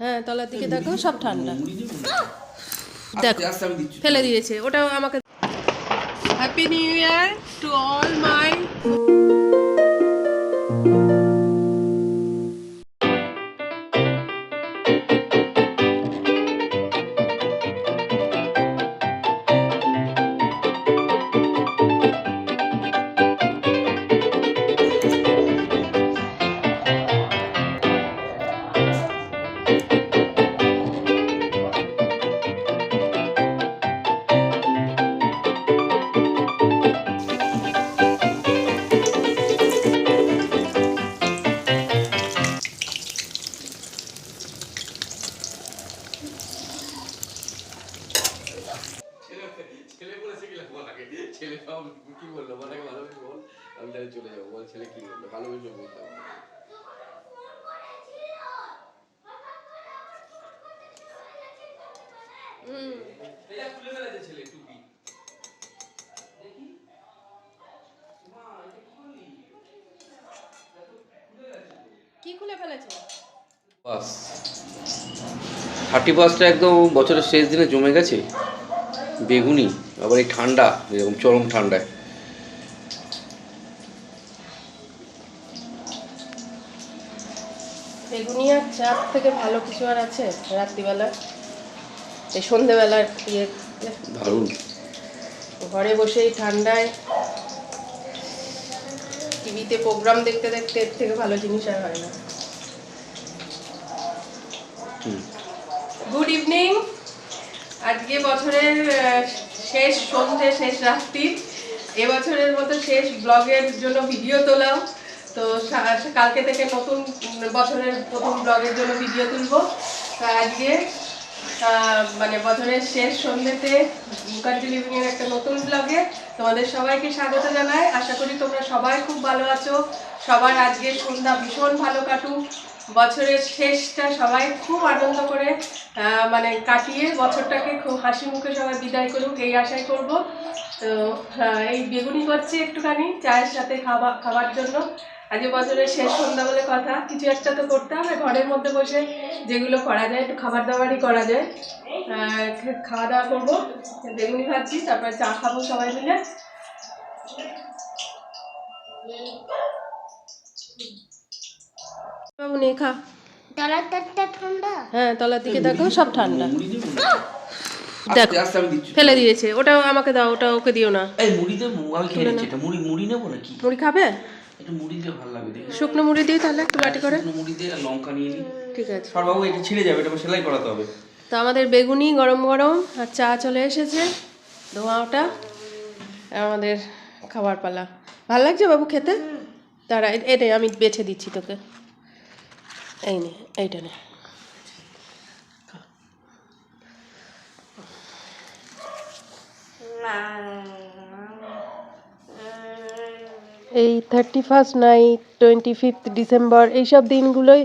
হ্যাঁ তলার দিকে দেখো সব ঠান্ডা। দেখো ফেলে দিয়েছে। ওটাও আমাকে happy new year to all my ছেলে বলেছে কি লাগবো লাগে ছেলে সব কি বলল? বলাকে ভালোবেসে বল। আমি তাহলে চলে যাব। বল ছেলে কি বলল? ভালোবেসে বলতে হবে। এটা খুলে ফেলেছে ছেলে টুপি। দেখি। মা এটা কি করলি? কি খুলে ফেলেছে? বাস। থার্টি ফার্স্টটা একদম বছরের শেষ দিনে জমে গেছে। বেগুনি আবার এই ঠান্ডা এরকম চরম ঠান্ডায়। বেগুনি আর চাপ থেকে ভালো কিছু আর আছে রাত্রিবেলা? এই সন্ধেবেলার ইয়ে। দারুণ। ঘরে বসেই ঠান্ডায় টিভিতে প্রোগ্রাম দেখতে দেখতে এর থেকে ভালো জিনিস আর হয় না। গুড ইভিনিং আজকে বছরের শেষ সন্ধে শেষ রাত্রি। এবছরের মতো শেষ ব্লগের জন্য ভিডিও তোলাও। তো কালকে থেকে নতুন বছরের প্রথম ব্লগের জন্য ভিডিও তুলবো। আজকে মানে বছরের শেষ সন্ধ্যেতে মুখার্জি লিভিং এর একটা নতুন ব্লগে তোমাদের সবাইকে স্বাগত জানাই। আশা করি তোমরা সবাই খুব ভালো আছো। সবার আজকে সন্ধ্যা ভীষণ ভালো কাটুক। বছরের শেষটা সবাই খুব আনন্দ করে মানে কাটিয়ে বছরটাকে খুব হাসি মুখে সবাই বিদায় করুক, এই আশাই করব। তো এই বেগুনি করছি একটুখানি, চায়ের সাথে খাওয়া খাবার জন্য। আজকে বছরের শেষ সন্ধ্যা বলে কথা, কিছু একটা তো করতে হবে, ঘরের মধ্যে বসে যেগুলো করা যায়, একটু খাবার দাবারই করা যায়। খাওয়া দাওয়া করব, বেগুনি ভাজছি, তারপরে চা খাব সবাই মিলে। বাবু নে খা। তলার তারটা ঠান্ডা? হ্যাঁ তলার দিকে দেখো সব ঠান্ডা। দেখো। ফেলে দিয়েছে ওটাও আমাকে দাও ওটা ওকে দিও না। এই মুড়ি দেবো আমি খেয়ে নিচ্ছি এটা মুড়ি মুড়ি নেব নাকি? মুড়ি খাবে? এটা মুড়ি দিয়ে ভালো লাগবে দেখি। শুকনো মুড়ি দিই তাহলে একটু বাটি করে। শুকনো মুড়ি দিয়ে লঙ্কা নিয়ে নিই। ঠিক আছে। সরবাবু এটা ছিঁড়ে যাবে এটা সেলাই করাতে হবে। তো আমাদের বেগুনি গরম গরম আর চা চলে এসেছে ধোঁয়া ওটা আমাদের খাবার পালা। ভালো লাগছে বাবু খেতে? তারা এটা আমি বেছে দিচ্ছি তোকে। এই নে, এইটা নে। এই thirty first night twenty fifth December এইসব দিনগুলোই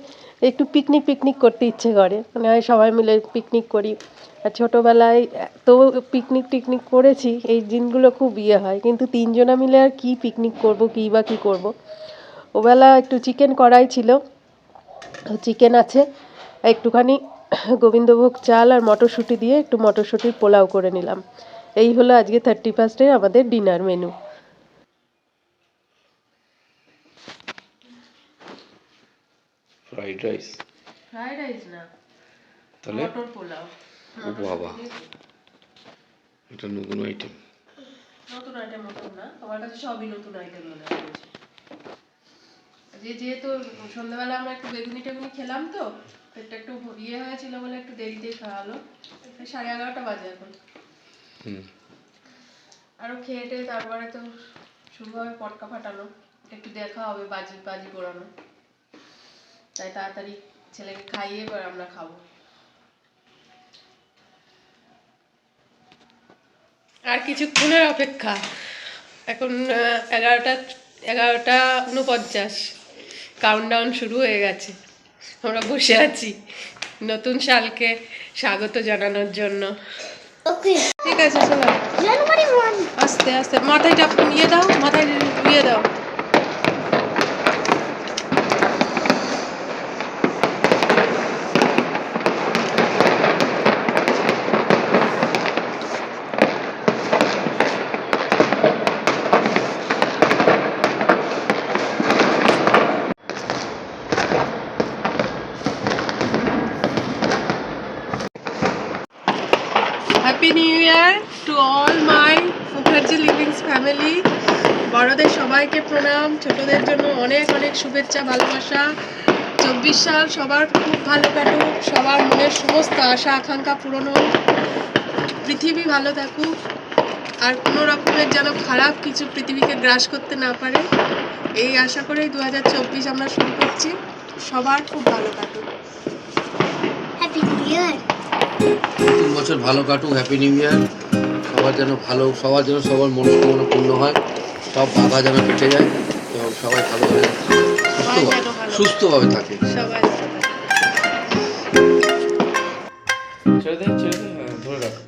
একটু পিকনিক পিকনিক করতে ইচ্ছে করে। মানে হয় সবাই মিলে পিকনিক করি। আর ছোটোবেলায় তো পিকনিক টিকনিক করেছি, এই দিনগুলো খুব ইয়ে হয়। কিন্তু তিনজনা মিলে আর কি পিকনিক করব, কী বা কী করব? ওবেলা একটু চিকেন করাই ছিল। চিকেন আছে। একটুখানি গোবিন্দভোগ চাল আর মটরশুঁটি দিয়ে একটু মটরশুঁটির পোলাও করে নিলাম। এই হলো আজকে থার্টি ফার্স্টের আমাদের dinner menu fried rice fried rice না। তাহলে? মটর পোলাও। ও বাবা। এটা নতুন আইটেম নতুন আইটেম নতুন না। আমার কাছে সবই নতুন আইটেম মনে হয়েছে যে যেহেতু সন্ধ্যাবেলা আমরা একটু বেগুনি টেগুনি খেলাম তো পেটটা একটু ইয়ে হয়েছিল বলে একটু দেরিতেই খাওয়া হলো এই সাড়ে এগারোটা বাজে এখন। হুম। আরও খেয়ে টেয়ে তারপরে তো শুরু হবে পটকা ফাটানো একটু দেখা হবে বাজি বাজি পোড়ানো। তাই তাড়াতাড়ি ছেলেকে খাইয়ে এবার আমরা খাব। আর কিছুক্ষণের অপেক্ষা। এখন এগারোটা এগারোটা উনপঞ্চাশ কাউন্টডাউন শুরু হয়ে গেছে। আমরা বসে আছি নতুন সালকে স্বাগত জানানোর জন্য। ঠিক আছে চলো। আস্তে আস্তে। মাথায় টাপ নিয়ে দাও মাথায় নিয়ে দাও happy new year to all my Mukherjee livings family বড়দের সবাইকে প্রণাম। ছোটদের জন্য অনেক অনেক শুভেচ্ছা ভালোবাসা। চব্বিশ সাল সবার খুব ভালো কাটুক। সবার মনের সমস্ত আশা আকাঙ্ক্ষা পূরণ হোক। পৃথিবী ভালো থাকুক। আর কোনো রকমের যেন খারাপ কিছু পৃথিবীকে গ্রাস করতে না পারে। এই আশা করেই দু হাজার চব্বিশ আমরা শুরু করছি। সবার খুব ভালো কাটুক। হ্যাপি নিউ ইয়ার তিন বছর ভালো কাটুক হ্যাপি নিউ ইয়ার সবার যেন ভালো সবার যেন সবার মনস্কামনা পূর্ণ হয় সব বাধা যেন কেটে যায় এবং সবাই ভালোভাবে সুস্থভাবে সুস্থভাবে থাকে। সবাই হ্যাঁ ধরে রাখ।